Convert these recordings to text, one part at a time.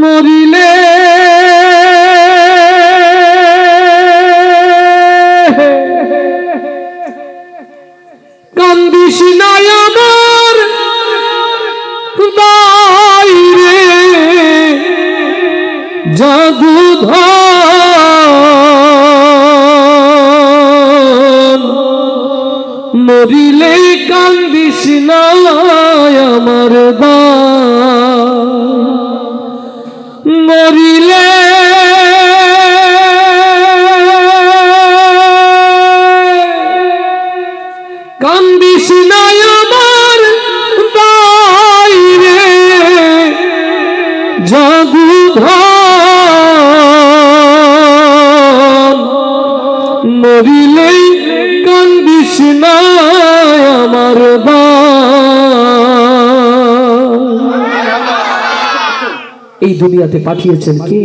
মরিলে। কান্দিস নাই আমার দাই রে জাদুধর মরিলে কান্দিস নাই আমার দাই জাদুধর মরিলে কান্দিস আমার দাই এই দুনিয়াতে পাঠিয়েছেন কে?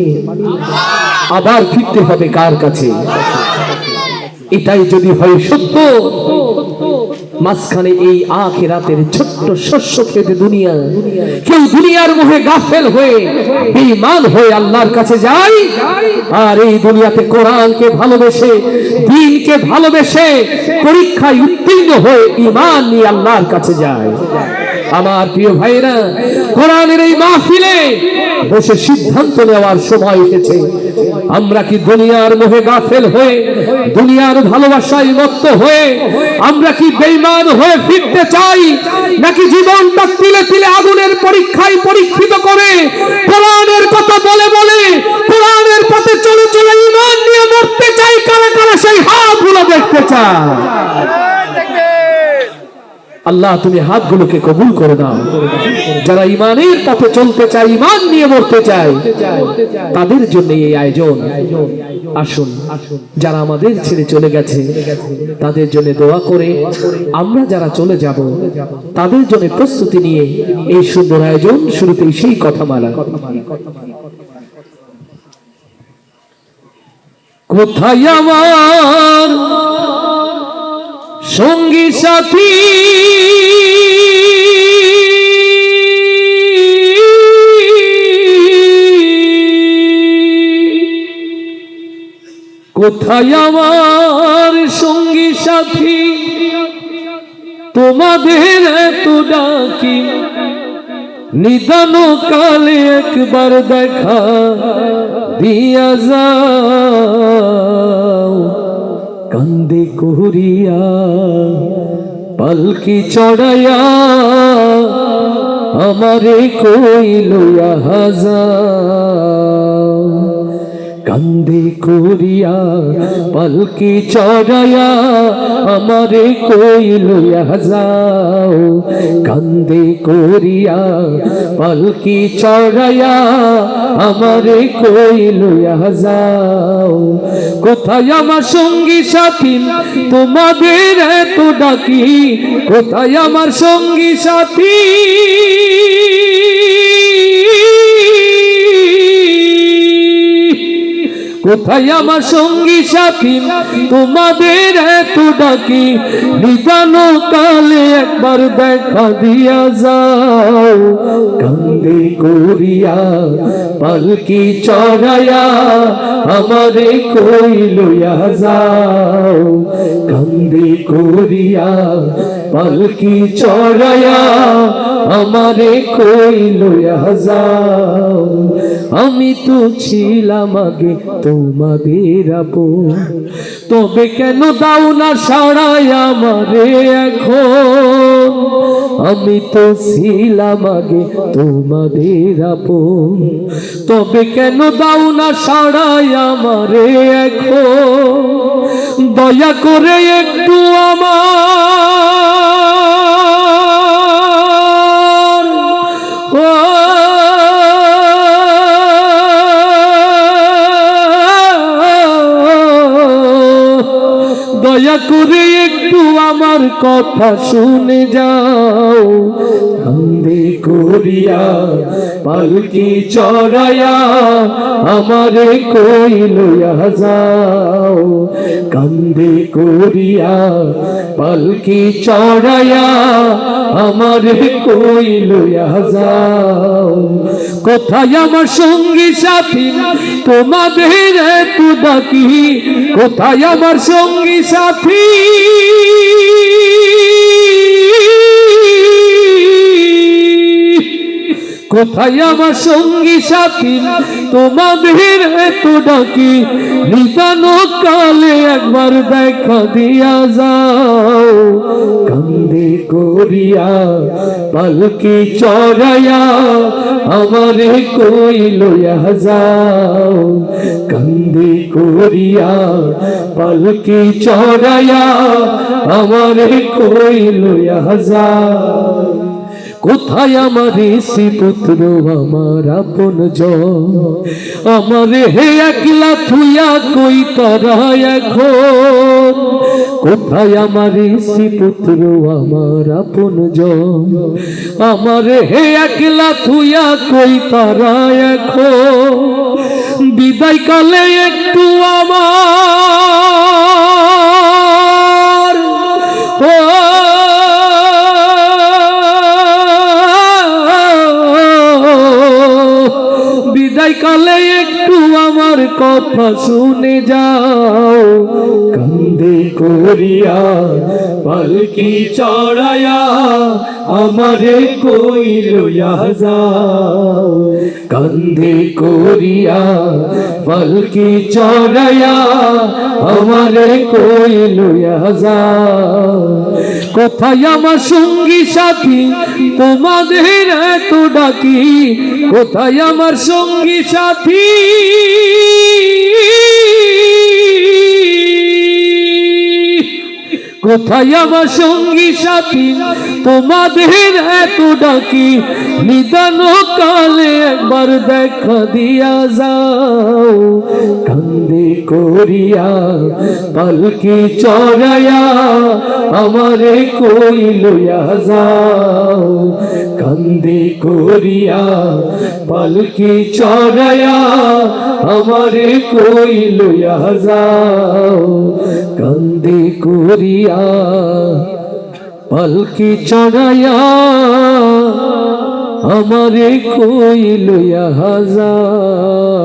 আবার ফিরতে হবে কার কাছে? এটাই যদি হয় সত্য মাঝখানে এই আখেরাতের ছোট্ট শস্য খেতে দুনিয়া। কেউ দুনিয়ার মুখে গাফেল হয়ে, বেঈমান হয়ে আল্লাহর কাছে যায়, আর এই দুনিয়াতে কোরআনকে ভালোবেসে, দিনকে ভালোবেসে, পরীক্ষায় উত্তীর্ণ হয়ে ইমান নিয়ে আল্লাহর কাছে যায়। আমার প্রিয় ভাইরা কোরআনের এই মাহফিলে বসে সিদ্ধান্ত নেওয়ার সময় এসেছে। আমরা কি দুনিয়ার মোহে গাফেল হয়ে, দুনিয়ার ভালোবাসায় মত্ত হয়ে, আমরা কি বেইমান হয়ে ফিরতে চাই, নাকি জীবনটা তিলে তিলে আগুনের পরীক্ষায় পরীক্ষিত করে, কোরআনের কথা বলে বলে, কোরআনের পথে চলে চলে ইমান নিয়ে মরতে চাই, কারা কারা সেই হাতগুলো দেখতে চায়? আল্লাহ, তুমি হাতগুলোকে কবুল করে দাও। যারা ইমানের পথে চলতে চায় ইমান নিয়ে মরতে চায়, তাদের জন্য এই আয়োজন। আসুন, যারা আমাদের ছেড়ে চলে গেছে, তাদের জন্য দোয়া করে, আমরা যারা চলে যাব, তাদের জন্য প্রস্তুতি নিয়ে এই সুন্দর আয়োজন শুরুতেই সেই কথা মালা কোথায় আমার সঙ্গী সাথী। কোথায় আমার সঙ্গী সাথী? তোমাদের এত ডাকি। নিদান কালে একবার দেখা দিয়া যাও। কান্দে কুহরিয়া পালকি চড়াইয়া আমারে কইল হাজার কান্দে করিয়া, পালকি চড়াইয়া আমারে কইলয়া যাও। কান্দে করিয়া, পালকি চড়াইয়া আমারে কইলয়া যাও। কোথায় আমার সঙ্গী সাথী? তোমাদের এত ডাকি, কোথায় আমার সঙ্গী সাথী? কোথায় আমার সঙ্গী সাথী? তোমাদের এত ডাকি নিজানো কালে একবার দেখা দিয়া যাও। কান্দে করিয়া, পালকি চড়াইয়া আমারে কই লইয়া যাও। কান্দে করিয়া, পালকি চড়াইয়া আমারে কই লইয়া যাও। আমি তো ছিলাম আগে তোমাদের আপন। তবে কেন দাও না সাড়াই আমারে এখন? আমি তো ছিলাম আগে তোমাদের আপন। তবে কেন দাও না সাড়াই আমারে এখন? দয়া করে একটু আমার কথা শুনে যাও। কান্দে করিয়া, পালকি চড়ায়া আমারে কই লইয়া যাও। কান্দে করিয়া, পালকি চড়ায়া আমারে কই লইয়া যাও। কোথায় আমার সঙ্গী সাথী? তোমাদের এত ডাকি। কোথায় আমার সঙ্গী সাথী? কোথায় আমার সঙ্গী সাথী? তোমাদের এত ডাকি, নিদান কালে একবার দেখা দিয়া যাও। কান্দে করিয়া পালকি চড়াইয়া আমারে কই লইয়া যাও। কান্দে করিয়া পালকি চড়াইয়া আমারে কই লইয়া যাও। কোথায় আমার সে পুত্র? আমার আপন আমার হে একলা থুয়া কই তারা এখন? কোথায় আমার সে পুত্র? আমার আপন আমার হে একলা থুয়া কই তারা এখন? বিদায় কালে একটু আমার কথা শুনে যাও। কান্দে করিয়া, পালকি চড়ায়া আমারে কই লইয়া যাও। কান্দে করিয়া, পালকি চড়ায়া আমারে কই লইয়া যাও। কোথায় আমার সঙ্গী সাথী তোমাদের এত ডাকি। কোথায় আমার সঙ্গী সাথী। কোথায় আমার সঙ্গী সাথী? তোমাদের এত ডাকি, নিদান কালে একবার দেখা দিয়া যাও। কান্দে করিয়া পালকি চড়াইয়া আমারে কই লইয়া যাও। কান্দে করিয়া পালকি চড়াইয়া আমারে কই লইয়া যাও। কান্দে করিয়া পালকি চড়াইয়া আমারে কইল হাজার